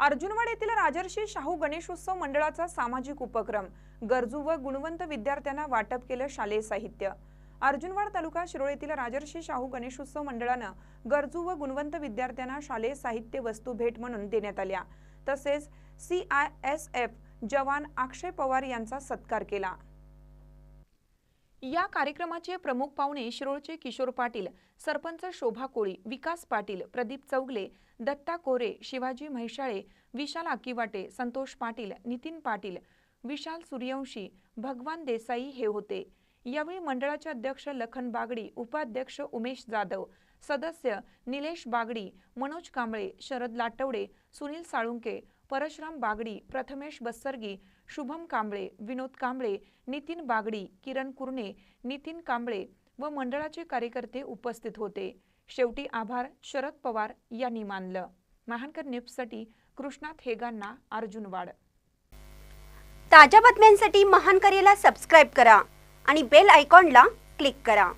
अर्जुनवाड येथील राजर्षी शाहू गणेशोत्सव मंडळाचा सामाजिक उपक्रम. गरजू व गुणवंत विद्यार्थ्यांना वाटप केलं शालेय साहित्य. अर्जुनवाड तालुका शिरोळ येथील राजर्षी शाहू गणेशोत्सव मंडळानं गरजू व गुणवंत विद्यार्थ्यांना शालेय साहित्य वस्तू भेट म्हणून देण्यात आल्या. तसेच सी आय एस एफ जवान अक्षय पवार यांचा सत्कार केला. या कार्यक्रमाचे प्रमुख पाहुणे शिरोळचे किशोर पाटील सरपंच शोभा कोळी विकास पाटील प्रदीप चौगले दत्ता कोरे शिवाजी म्हैसाळे विशाल आकिवाटे संतोष पाटील नितीन पाटील विशाल सूर्यवंशी भगवान देसाई हे होते. यावेळी मंडळाचे अध्यक्ष लखन बागडी उपाध्यक्ष उमेश जाधव सदस्य निलेश बागडी मनोज कांबळे शरद लाटवडे सुनील साळुंके परशुराम बागडी प्रथमेश बस्सरगी शुभम कांबळे विनोद कांबळे नितीन बागडी किरण कुर्णे नितीन कांबळे व मंडळाचे कार्यकर्ते उपस्थित होते. शेवटी आभार शरद पवार यांनी मानलं. महानकर न्यूजसाठी कृष्णात हेगांना अर्जुनवाड ताज्या बातम्यांसाठी महानकरेला सबस्क्राईब करा आणि बेल आयकॉनला क्लिक करा.